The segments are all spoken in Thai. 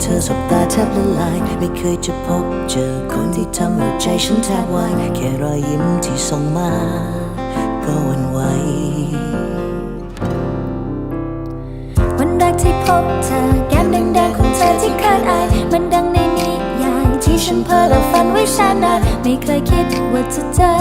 เธอสบตาแทบละลาย ไม่เคยจะพบเจอคนที่ทำหัวใจฉันแทบวาย แค่รอยยิ้มที่ส่งมา ก็วันไหววันแรกที่พบเธอแก้มแดงๆของเธอที่คาดอาย มันดังในนิยายที่ฉันเพ้อและฝันไว้ชานานไม่เคยคิดว่าจะเจอ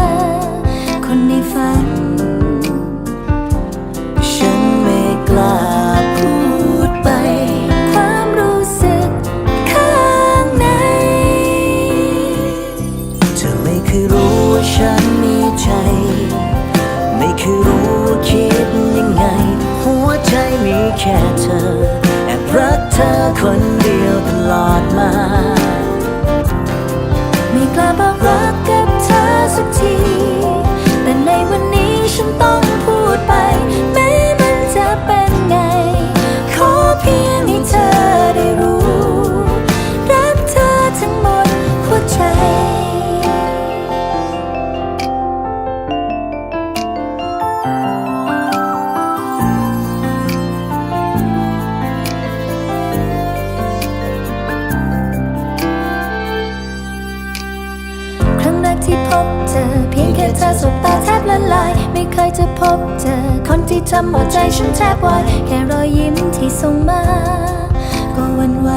เจอ เพียงแค่เธอสบตาแทบละลาย ไม่เคยจะพบเจอ คนที่ทำหัวใจฉันแทบวาย แค่รอยยิ้มที่ส่งมา ก็หวันไหว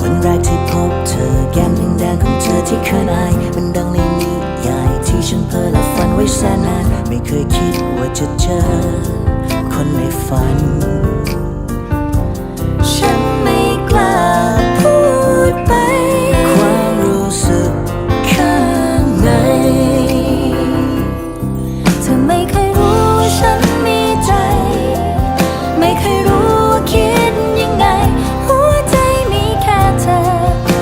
วันแรกที่พบเธอ แก้มแดงๆของเธอที่เคยอายมันดังในนิยายที่ฉันเพ้อและฝันไว้แสนนาน ไม่เคยคิดว่าจะเจอ คนในฝัน ฉัน ไม่เคยรู้ฉันมีใจ ไม่เคยรู้ว่าคิดยังไง หัวใจมีแค่เธอ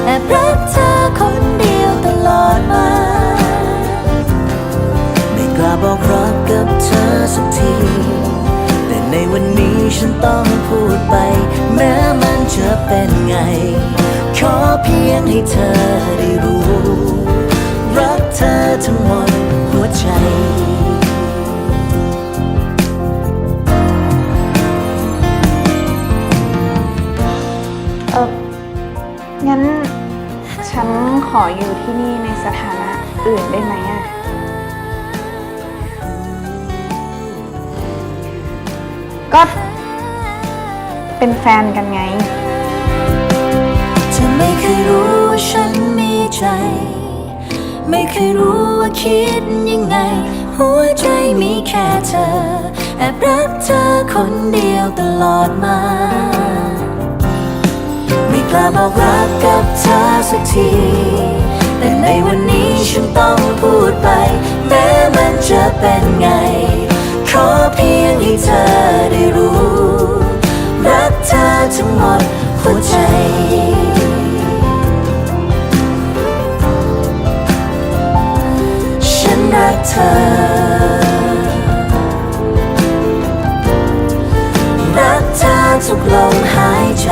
แอบรักเธอคนเดียวตลอดมา ไม่กล้าบอกรักกับเธอสักที แต่ในวันนี้ฉันต้องพูดไป แม้มันจะเป็นไง ขอเพียงให้เธอได้รู้ รักเธอทั้งหมด ฉันขออยู่ที่นี่ในสถานะอื่นได้ไหมอะก็เป็นแฟนกันไง เธอไม่เคยรู้ว่าฉันมีใจ ไม่เคยรู้ว่าคิดยังไง หัวใจมีแค่เธอ แอบรักเธอคนเดียวตลอดมา กล้าบอกรักกับเธอสักที แต่ในวันนี้ฉันต้องพูดไปแม้มันจะเป็นไง ขอเพียงให้เธอได้รู้ รักเธอทั้งหมดหัวใจรักเธอ รักเธอทุกลมหายใจ